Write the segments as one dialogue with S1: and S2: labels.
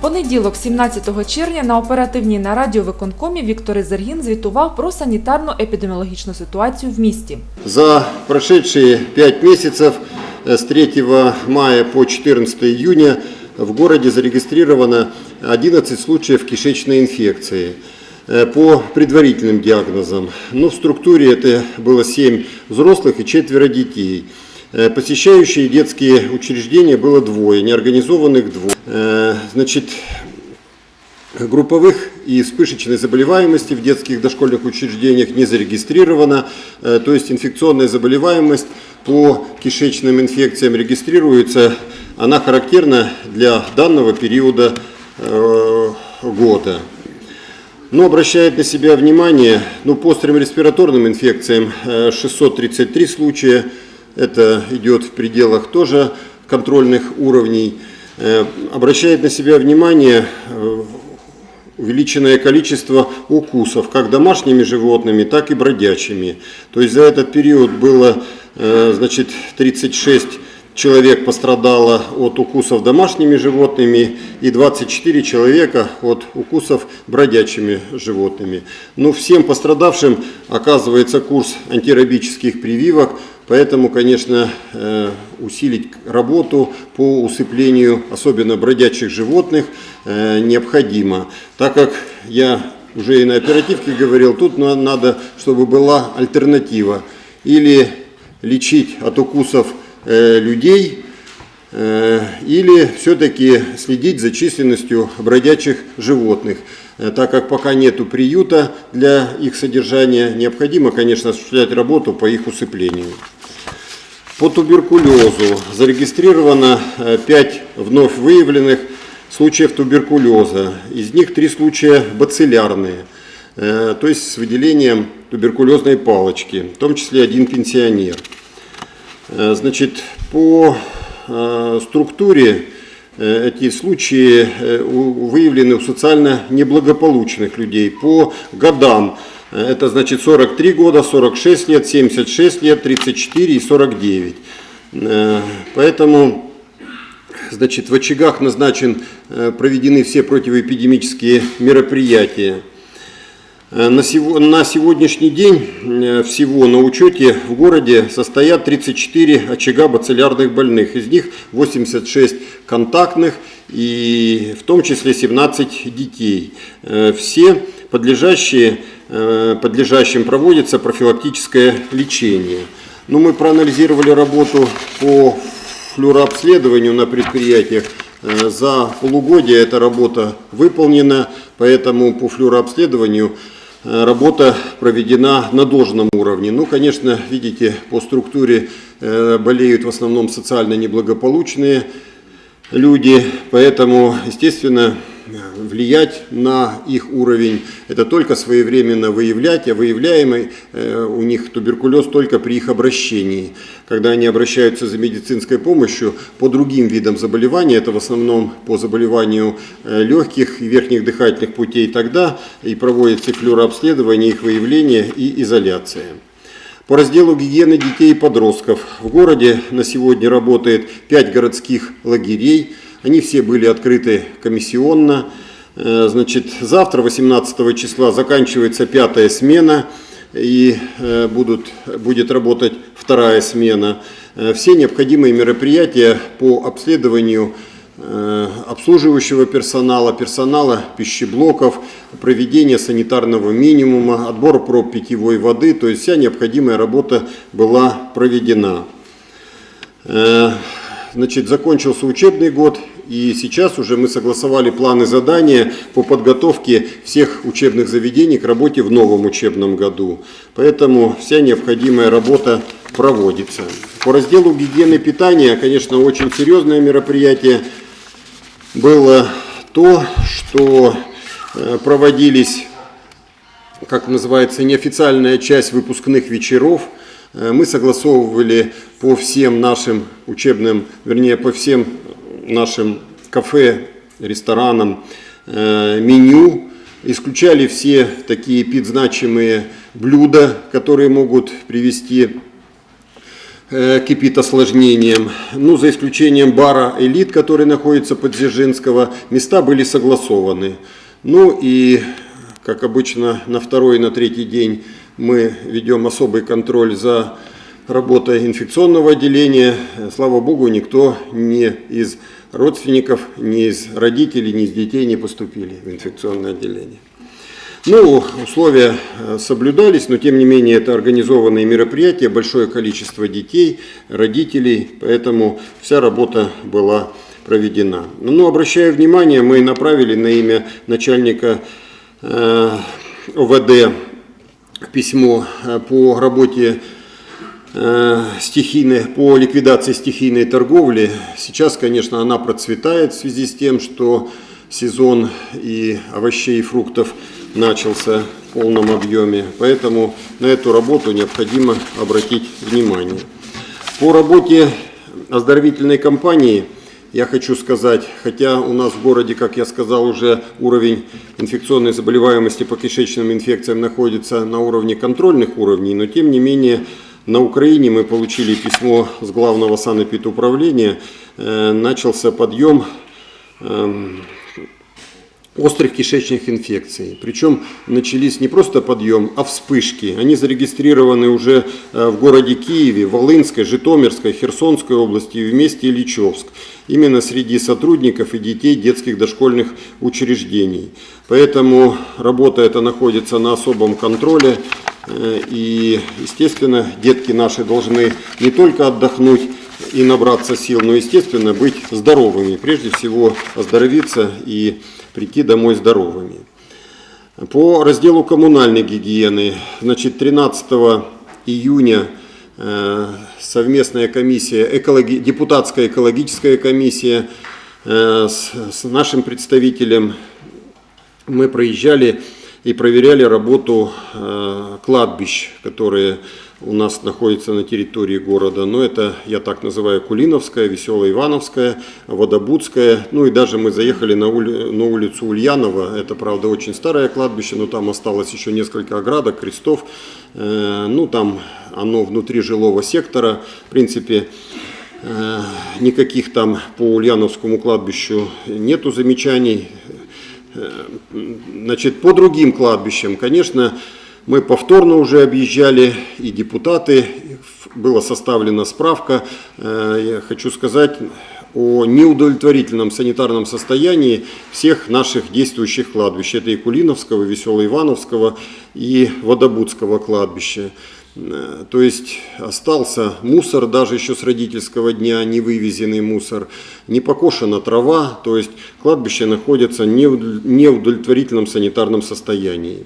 S1: понеділок, 17 червня, на оперативній нараді у виконкомі Віктор Ізергін звітував про санітарно-епідеміологічну ситуацію в місті.
S2: За прошедшие пять месяцев э, с 3 мая по 14 июня в городе зарегистрировано 11 случаев кишечной инфекции. Э, По предварительным диагнозам, ну, в структуре это было 7 взрослых и четверо детей. Э, Посещающие детские учреждения было двое, неорганизованных двое. Э, Значит, Групповых и вспышечной заболеваемости в детских дошкольных учреждениях не зарегистрировано, Э, то есть инфекционная заболеваемость по кишечным инфекциям регистрируется, она характерна для данного периода года. Но обращает на себя внимание, ну, по острым респираторным инфекциям э, 633 случая, это идет в пределах тоже контрольных уровней, Э, обращает на себя внимание э, увеличенное количество укусов, как домашними животными, так и бродячими. То есть за этот период было э, значит, 36 человек пострадало от укусов домашними животными и 24 человека от укусов бродячими животными. Но всем пострадавшим оказывается курс антирабических прививок, поэтому, конечно, э, усилить работу по усыплению, особенно бродячих животных, э, необходимо, так как я уже и на оперативке говорил, тут на- надо, чтобы была альтернатива. Или лечить от укусов э, людей, или все-таки следить за численностью бродячих животных. Так как пока нету приюта для их содержания, необходимо, конечно, осуществлять работу по их усыплению. По туберкулезу зарегистрировано 5 вновь выявленных случаев туберкулеза. Из них 3 случая бациллярные, э, то есть с выделением туберкулезной палочки, в том числе один пенсионер. Э, Значит, по э, структуре э, эти случаи э, выявлены у социально неблагополучных людей. По годам э, это значит 43 года, 46 лет, 76 лет, 34 и 49. Э, Поэтому Значит, в очагах назначен, э, проведены все противоэпидемические мероприятия. Э, На, на сегодняшний день всего на учете в городе состоят 34 очага бациллярных больных. Из них 86 контактных и в том числе 17 детей. Все подлежащие, подлежащим проводится профилактическое лечение. Ну, мы проанализировали работу по флюорообследованию на предприятиях. Э, За полугодие эта работа выполнена, поэтому по флюорообследованию э, работа проведена на должном уровне. Ну, конечно, видите, по структуре э, болеют в основном социально неблагополучные люди, поэтому, естественно, влиять на их уровень это только своевременно выявлять, а выявляемый э, у них туберкулез только при их обращении. Когда они обращаются за медицинской помощью по другим видам заболеваний, это в основном по заболеванию э, легких и верхних дыхательных путей, тогда и проводится флюорообследование, их выявление и изоляция. По разделу гигиены детей и подростков в городе на сегодня работает 5 городских лагерей. Они все были открыты комиссионно. Э, Значит, завтра, 18 числа, заканчивается пятая смена и э, будут, будет работать вторая смена. Э, Все необходимые мероприятия по обследованию обслуживающего персонала, персонала пищеблоков, проведение санитарного минимума, отбор проб питьевой воды, то есть вся необходимая работа была проведена. Значит, закончился учебный год, и сейчас уже мы согласовали планы задания по подготовке всех учебных заведений к работе в новом учебном году. Поэтому вся необходимая работа проводится. По разделу гигиены питания, конечно, очень серьезное мероприятие было то, что э, проводились как называется, неофициальная часть выпускных вечеров. Э, Мы согласовывали по всем нашим учебным, вернее, по всем нашим кафе, ресторанам э, меню, исключали все такие пидзначимые блюда, которые могут привести э, кипит осложнением. Ну, за исключением бара «Элит», который находится под Дзержинского, места были согласованы. Ну и, как обычно, на второй и на третий день мы ведем особый контроль за работой инфекционного отделения. Слава богу, никто не из родственников, ни из родителей, ни из детей не поступили в инфекционное отделение. Ну, условия э, соблюдались, но тем не менее это организованные мероприятия, большое количество детей, родителей, поэтому вся работа была проведена. Ну, обращаю внимание, мы направили на имя начальника э, ОВД письмо э, по работе э, стихийной, по ликвидации стихийной торговли. Сейчас, конечно, она процветает в связи с тем, что сезон и овощей и фруктов начался в полном объеме. Поэтому на эту работу необходимо обратить внимание. По работе оздоровительной кампании я хочу сказать, хотя у нас в городе, как я сказал, уже уровень инфекционной заболеваемости по кишечным инфекциям находится на уровне контрольных уровней, но тем не менее на Украине мы получили письмо с главного санэпидуправления, э, начался подъем эм, острых кишечных инфекций. Причем начались не просто подъем, а вспышки. Они зарегистрированы уже э, в городе Киеве, Волынской, Житомирской, Херсонской области и вместе Ильичевск. Именно среди сотрудников и детей детских дошкольных учреждений. Поэтому работа эта находится на особом контроле. Э, И, естественно, детки наши должны не только отдохнуть, и набраться сил, но, естественно, быть здоровыми. Прежде всего, оздоровиться и прийти домой здоровыми. По разделу коммунальной гигиены, значит, 13 июня э, совместная комиссия, экологи- депутатская экологическая комиссия э, с, с нашим представителем мы проезжали и проверяли работу э, кладбищ, которые у нас находятся на территории города. Но это, я так называю, Кулиновская, Веселая Ивановская, Водобудская. Ну и даже мы заехали на, ули- на улицу Ульянова. Это, правда, очень старое кладбище, но там осталось еще несколько оградок, крестов. Э, ну, там оно внутри жилого сектора. В принципе, э, никаких там по Ульяновскому кладбищу нету замечаний. Значит, по другим кладбищам, конечно, мы повторно уже объезжали, и депутаты, была составлена справка. Э, Я хочу сказать о неудовлетворительном санитарном состоянии всех наших действующих кладбищ. Это и Кулиновского, и Весело-Ивановского, и Водобудского кладбища. Э, То есть остался мусор даже еще с родительского дня, не вывезенный мусор, не покошена трава, то есть кладбище находится в неудовлетворительном санитарном состоянии.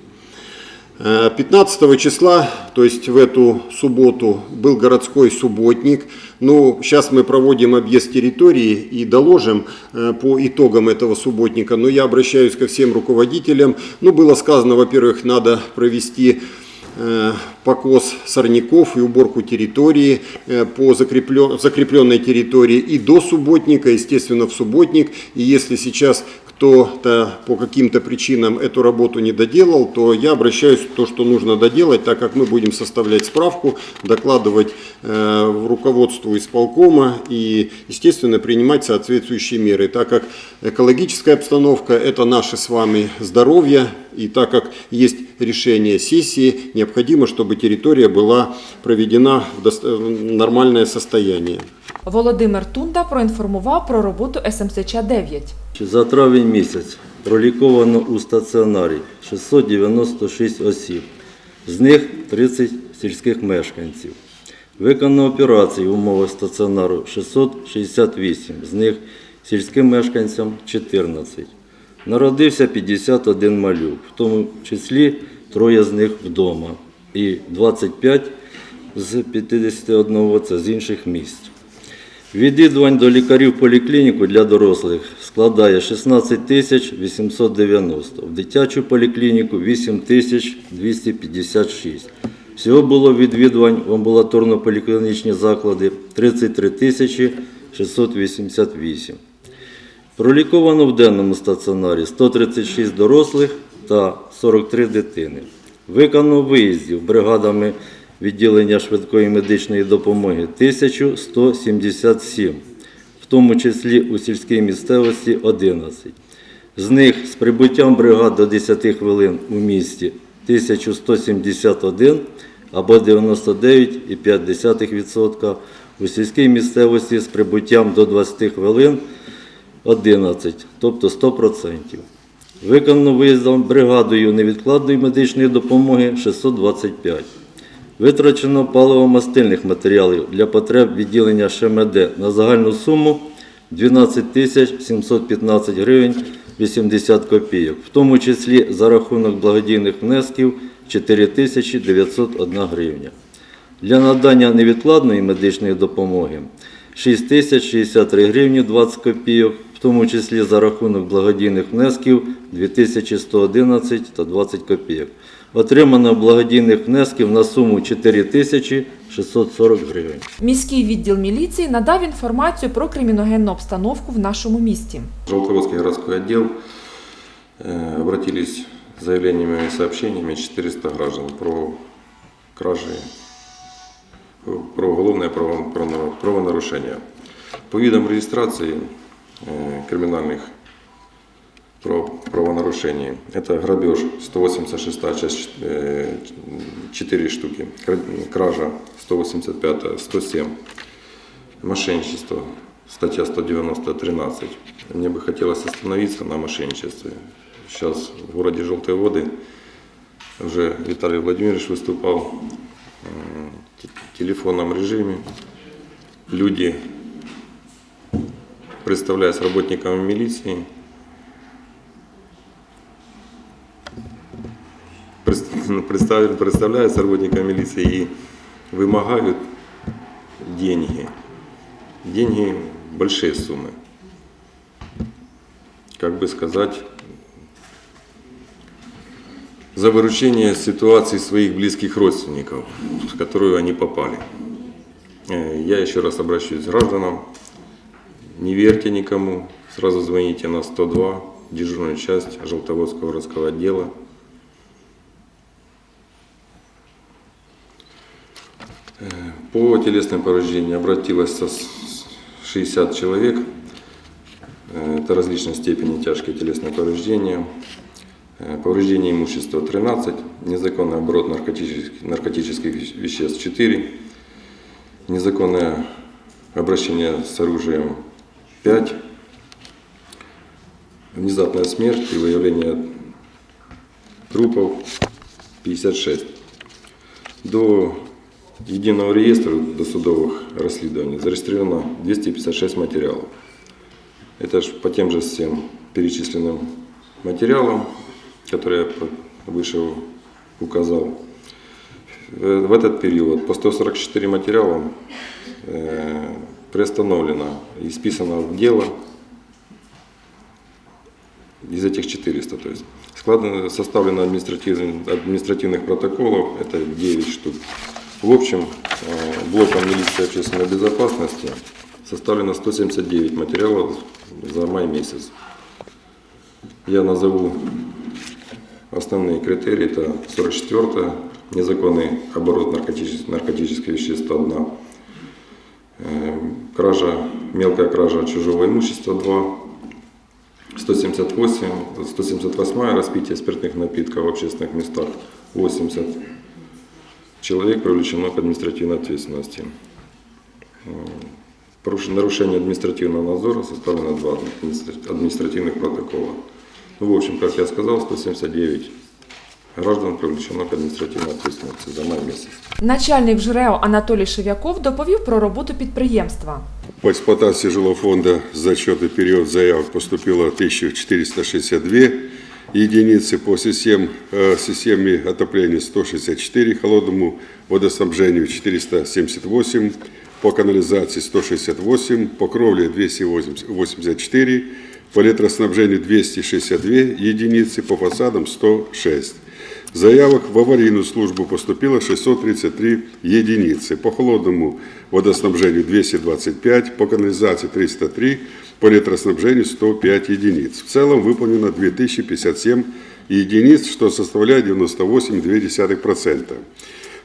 S2: Э, 15 числа, то есть в эту субботу, был городской субботник. Ну, сейчас мы проводим объезд территории и доложим э, по итогам этого субботника. Но я обращаюсь ко всем руководителям. Ну, было сказано, во-первых, надо провести э, покос сорняков и уборку территории э, по закреплен- закрепленной территории и до субботника, естественно, в субботник. И если сейчас кто-то по каким-то причинам эту работу не доделал, то я обращаюсь в то, что нужно доделать, так как мы будем составлять справку, докладывать э, в руководству исполкома и, естественно, принимать соответствующие меры, так как экологическая обстановка – это наше с вами здоровье, и так как есть решение сессии, необходимо, чтобы территория была проведена в нормальное состояние.
S1: Володимир Тунда проінформував про роботу СМСЧ-9.
S3: За травень місяць проліковано у стаціонарі 696 осіб, з них 30 сільських мешканців. Виконано операції в умовах стаціонару 668, з них сільським мешканцям 14. Народився 51 малюк, в тому числі троє з них вдома і 25 з 51 це з інших місць. Відвідувань до лікарів поліклініку для дорослих складає 16 тисяч 890, в дитячу поліклініку 8 тисяч 256. Всього було відвідувань в амбулаторно-поліклінічні заклади 33 тисячі 688. Проліковано в денному стаціонарі 136 дорослих та 43 дитини. Виконано виїздів бригадами відділення швидкої медичної допомоги 1177, в тому числі у сільській місцевості 11. З них з прибуттям бригад до 10 хвилин у місті 1171 або 99,5%, у сільській місцевості з прибуттям до 20 хвилин 11, тобто 100%. Виконано виїздом бригадою невідкладної медичної допомоги 625. Витрачено паливо-мастильних матеріалів для потреб відділення ШМД на загальну суму 12 тисяч 715 гривень 80 копійок, в тому числі за рахунок благодійних внесків 4 тисячі 901 гривня. Для надання невідкладної медичної допомоги 6 тисяч 63 гривні 20 копійок, в тому числі за рахунок благодійних внесків 2111 та 20 копійок. Отримано благодійних внесків на суму 4 тисячі 640 гривень.
S1: Міський відділ міліції надав інформацію про криміногенну обстановку в нашому місті.
S4: Желтоводский городской отдел э, обратились с заявлениями и сообщениями 400 граждан про кражи, про уголовное право- право- правонарушение. По видам регистрации э, криминальных право- правонарушений это грабеж 186 часть 4 штуки, кра- кража 185 107 Мошенничество, статья 190, 13. Мне бы хотелось остановиться на мошенничестве. Сейчас в городе Желтые воды уже Виталий Владимирович выступал в те- телефонном режиме. Люди, представляясь работниками милиции, пред- представ- представляются работниками милиции и вымогают деньги. Деньги большие суммы. Как бы сказать, за выручение ситуации своих близких родственников, в которую они попали. Э, Я еще раз обращаюсь к гражданам. Не верьте никому. Сразу звоните на 102, дежурную часть Желтоводского городского отдела. По телесным повреждениям обратилось со с- 60 человек. Э, Это различной степени тяжкие телесные повреждения. Э, Повреждение имущества 13, незаконный оборот наркотических, наркотических вещ- веществ 4, незаконное обращение с оружием 5, внезапная смерть и выявление трупов 56. До единого реестра досудовых расследований зарегистрировано 256 материалов. Это ж по тем же всем перечисленным материалам, которые я выше указал. Э, В этот период по 144 материала э, приостановлено и списано в дело из этих 400. То есть складно, составлено административных, административных протоколов, это 9 штук. В общем, э, блоком милиции общественной безопасности составлено 179 материалов за май месяц. Я назову основные критерии. Это 44 незаконный оборот наркотических, наркотических веществ 1, Э, кража, мелкая кража чужого имущества 2, 178, 178 распитие спиртных напитков в общественных местах 80. Человек привлечено к административной ответственности. М, поруш- Нарушение административного надзора составлено два администра- административных протокола. Ну, в общем, как я сказал, 179 граждан привлечено к административной ответственности за май месяц.
S1: Начальник ЖРЕО Анатолій Шев'яков доповів про роботу підприємства.
S5: По эксплуатации жилого фонда за отчетный период заявок поступило 1462 единицы, по систем, э, системе отопления 164, холодному водоснабжению 478, по канализации 168, по кровле 284, по электроснабжению 262 единицы, по фасадам 106. Заявок в аварийную службу поступило 633 единицы. По холодному водоснабжению 225, по канализации 303, по электроснабжению 105 единиц. В целом выполнено 2057 единиц, что составляет 98,2%.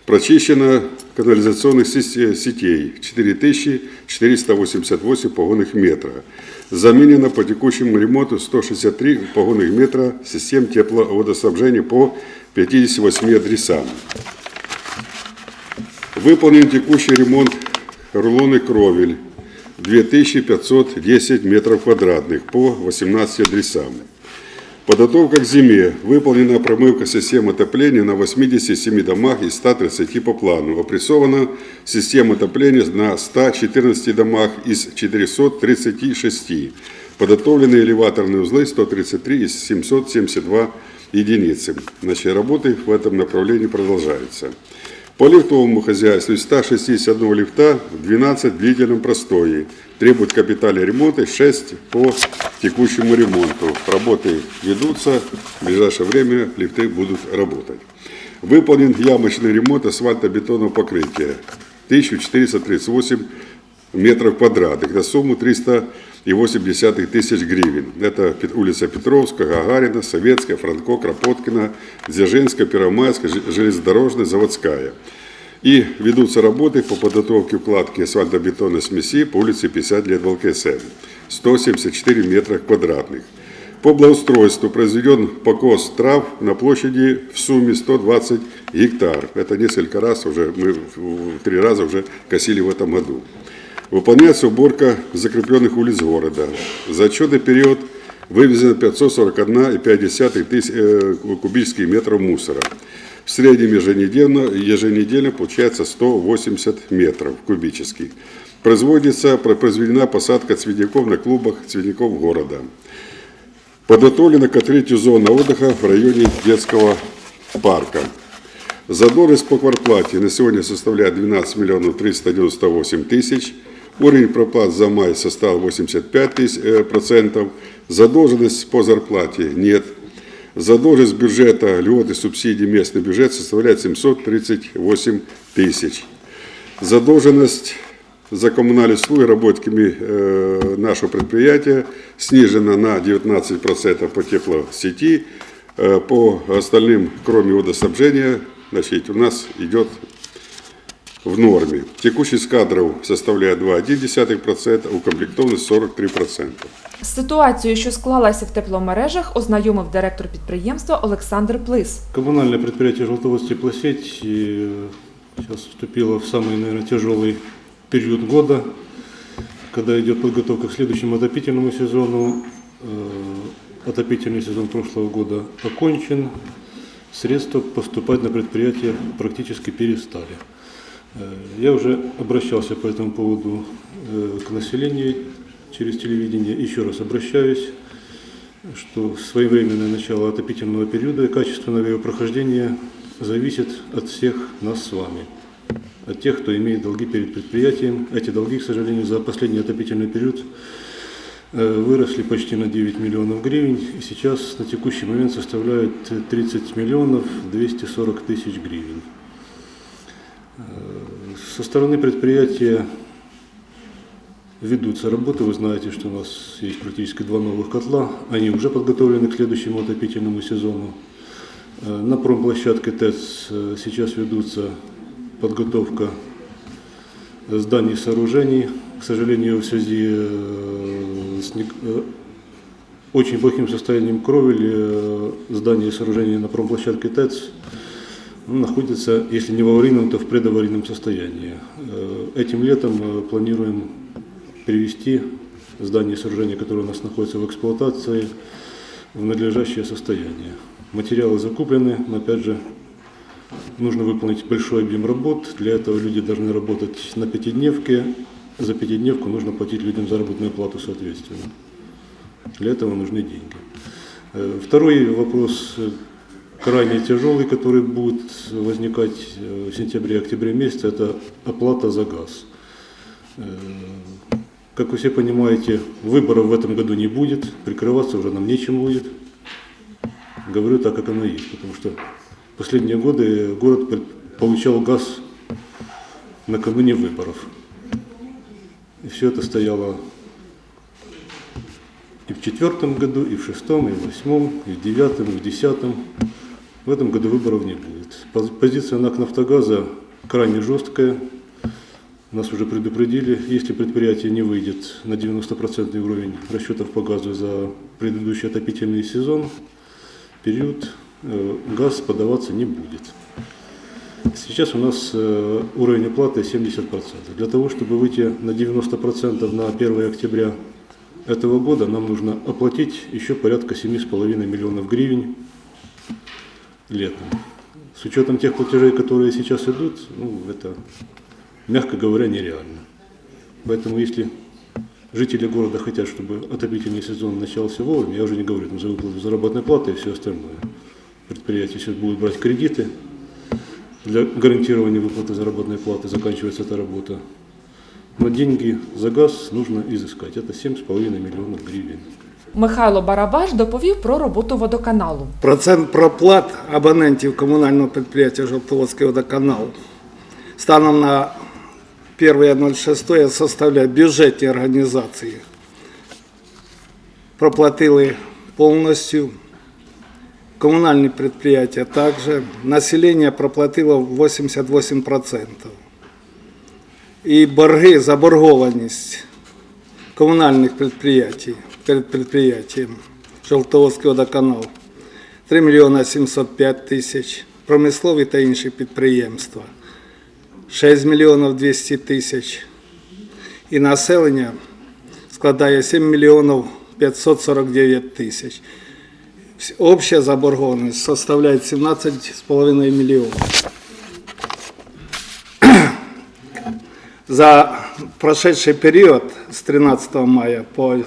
S5: Прочищено канализационных сете- сетей 4488 погонных метра. Заменено по текущему ремонту 163 погонных метра систем тепловодоснабжения по 58 адресам. Выполнен текущий ремонт рулоны кровель 2510 метров квадратных по 18 адресам. Подготовка к зиме. Выполнена промывка систем отопления на 87 домах из 130 по плану. Опрессована система отопления на 114 домах из 436. Подготовлены элеваторные узлы 133 из 772 единицы. Значит, работы в этом направлении продолжаются. По лифтовому хозяйству из 161 лифта 12 в длительном простое. Требует капитального ремонта 6 по текущему ремонту. Работы ведутся, в ближайшее время лифты будут работать. Выполнен ямочный ремонт асфальтобетонного покрытия 1438 метров квадратных на сумму 308 тысяч гривен. Это улица Петровская, Гагарина, Советская, Франко, Кропоткина, Дзержинская, Первомайская, Железнодорожная, Заводская. И ведутся работы по подготовке укладки асфальтобетонной смеси по улице 50 лет в ЛКСМ. 174 метра квадратных. По благоустройству произведен покос трав на площади в сумме 120 гектар. Это несколько раз уже, мы три раза уже косили в этом году. Выполняется уборка закрепленных улиц города. За отчетный период вывезено 541,5 тысяч э, кубических метров мусора. В среднем еженедельно, еженедельно получается 180 метров кубических. Производится, произведена посадка цветников на клубах цветников города. Подготовлена к открытию зоны отдыха в районе детского парка. Задолженность по квартплате на сегодня составляет 12 миллионов 398 тысяч. Уровень проплат за май составил 85 тысяч, э, процентов. Задолженность по зарплате нет. Задолженность бюджета, льготы, субсидий местный бюджет составляет 738 тысяч. Задолженность за коммунальные услуги работниками э, нашего предприятия снижена на 19% по теплосети. Э, по остальным, кроме водоснабжения, значит, у нас идет в норме. Текущесть кадров составляет 2,1%, укомплектованность 43%.
S1: З ситуацією, що склалася в тепломережах, ознайомив директор підприємства Олександр Плис.
S6: Коммунальное предприятие «Желтоводск теплосеть» и, э, сейчас вступило в самый, наверное, тяжелый период года, когда идет подготовка к следующему отопительному сезону. Э, Отопительный сезон прошлого года окончен, средства поступать на предприятие практически перестали. Э, Я уже обращался по этому поводу э, к населению через телевидение. Еще раз обращаюсь, что своевременное начало отопительного периода и качественное его прохождение зависит от всех нас с вами. От тех, кто имеет долги перед предприятием. Эти долги, к сожалению, за последний отопительный период э, выросли почти на 9 миллионов гривен и сейчас на текущий момент составляют э, 30 миллионов 240 тысяч гривен. Со стороны предприятия ведутся работы. Вы знаете, что у нас есть практически два новых котла. Они уже подготовлены к следующему отопительному сезону. Э, На промплощадке ТЭЦ э, сейчас ведутся подготовка зданий и сооружений. К сожалению, в связи э, с очень плохим состоянием кровли э, здания и сооружения на промплощадке ТЭЦ находятся, если не в аварийном, то в предаварийном состоянии. Э, Этим летом э, планируем перевести здания и сооружения, которые у нас находятся в эксплуатации, в надлежащее состояние. Материалы закуплены, но опять же нужно выполнить большой объем работ. Для этого люди должны работать на пятидневке. За пятидневку нужно платить людям заработную плату соответственно. Для этого нужны деньги. Э, Второй вопрос крайне тяжелый, который будет возникать э, в сентябре-октябре месяце, это оплата за газ. Э, Как вы все понимаете, выборов в этом году не будет, прикрываться уже нам нечем будет. Говорю так, как оно есть, потому что последние годы город получал газ накануне выборов. И все это стояло и в четвертом году, и в шестом, и в восьмом, и в девятом, и в десятом. В этом году выборов не будет. Поз- Позиция НАК «Нафтогаза» крайне жесткая. Нас уже предупредили, если предприятие не выйдет на 90% уровень расчетов по газу за предыдущий отопительный сезон, период э, газ подаваться не будет. Сейчас у нас э, уровень оплаты 70%. Для того, чтобы выйти на 90% на 1 октября этого года, нам нужно оплатить еще порядка 7,5 миллионов гривен летом. С учетом тех платежей, которые сейчас идут, ну, это, мягко говоря, нереально. Поэтому если жители города хотят, чтобы отопительный сезон начался вовремя, я уже не говорю там, за выплату заработной платы и все остальное. Предприятия сейчас будут брать кредиты для гарантирования выплаты заработной платы, заканчивается эта работа. Но деньги за газ нужно изыскать. Это 7,5 миллионов гривен.
S1: Михайло Барабаш доповів про роботу водоканалу.
S7: Процент проплат абонентів комунального підприємства Жовтоводський водоканал станом на 1.06 составляє бюджетні організації. Проплатили повністю. Комунальні підприємства також. Населення проплатило 88%. І борги, заборгованість комунальних підприємств перед підприємством Жовтоводський водоканал 3 мільйона 705 тисяч, промислові та інші підприємства 6 мільйонів 200 тисяч і населення складає 7 мільйонів 549 тисяч. Вс- Обща заборгованість составляє 17,5 мільйонів. За прошедший период с 13 мая по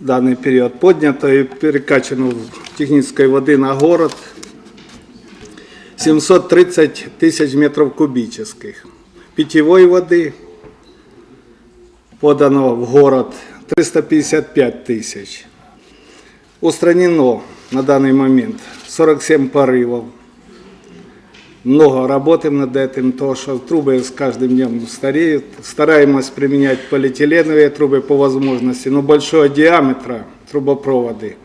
S7: данный период поднято и перекачано технической воды на город 730 тысяч метров кубических. Питьевой воды подано в город 355 тысяч. Устранено на данный момент 47 порывов. Много работаем над этим, то что трубы с каждым днем стареют. Стараемся применять полиэтиленовые трубы по возможности, но большого диаметра трубопроводы.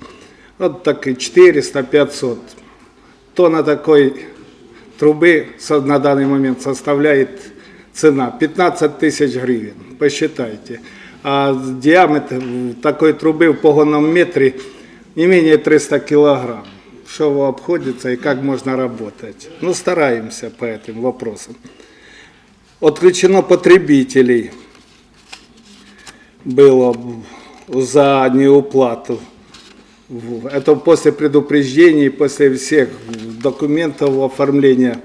S7: Вот так и 400-500. Тонна такой трубы со- на данный момент составляет цена 15 тысяч гривен. Посчитайте. А диаметр такой трубы в погонном метре не менее 300 килограмм. Что обходится и как можно работать. Ну, стараемся по этим вопросам. Отключено потребителей было за неуплату. Это после предупреждений, после всех документов оформления.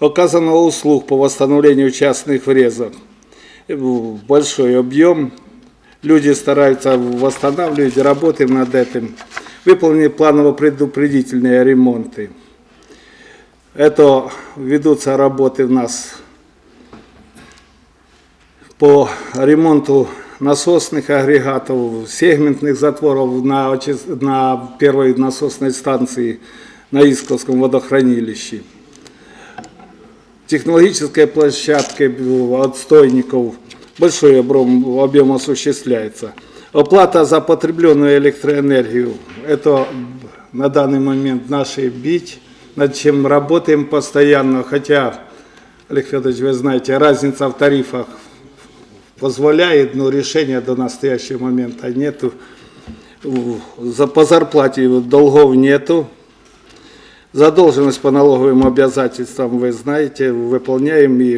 S7: Оказано услуг по восстановлению частных врезов. Большой объем. Люди стараются восстанавливать, работаем над этим. Выполнены планово-предупредительные ремонты. Это ведутся работы у нас по ремонту насосных агрегатов, сегментных затворов на, на первой насосной станции на Исковском водохранилище. Технологической площадкой э, отстойников большой объем, объем осуществляется. Оплата за потребленную электроэнергию – это на данный момент наши бить, над чем работаем постоянно, хотя, Олег Федорович, вы знаете, разница в тарифах позволяет, но решения до настоящего момента нету. За, по зарплате долгов нету. Задолженность по налоговым обязательствам, вы знаете, выполняем и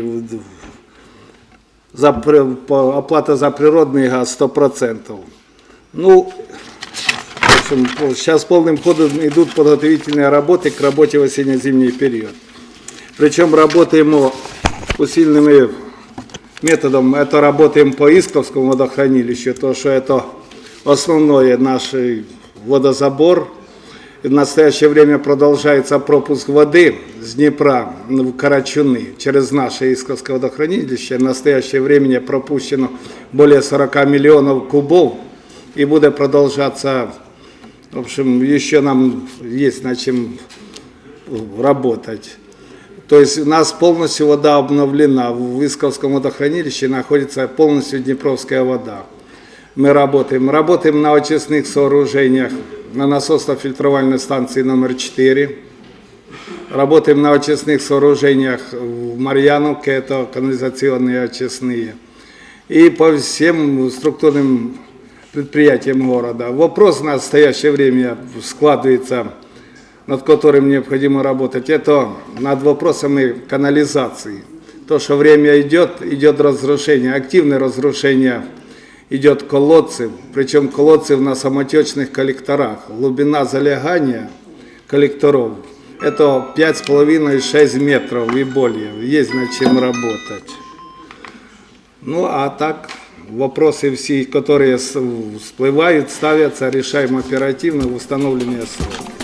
S7: за, оплата за природный газ 100%. Ну, в общем, сейчас полным ходом идут подготовительные работы к работе в осенне-зимний период. Причем работаем мы усиленными методом, это работаем по Исковскому водохранилищу, то что это основной наш водозабор. В настоящее время продолжается пропуск воды с Днепра в Карачуны через наше Исковское водохранилище. В настоящее время пропущено более 40 миллионов кубов и будет продолжаться, в общем, еще нам есть над чем работать. То есть у нас полностью вода обновлена. В Исковском водохранилище находится полностью Днепровская вода. мы работаем. Работаем на очистных сооружениях, на насосно-фильтровальной станции номер 4. Работаем на очистных сооружениях в Марьяновке, это канализационные очистные. И по всем структурным предприятиям города. Вопрос в настоящее время складывается, над которым необходимо работать, это над вопросами канализации. То, что время идет, идет разрушение, активное разрушение идет колодцев, причем колодцев на самотечных коллекторах. Глубина залегания коллекторов – это 5,5-6 метров и более. Есть над чем работать. Ну, а так, вопросы все, которые всплывают, ставятся, решаем оперативно в установленные сроки.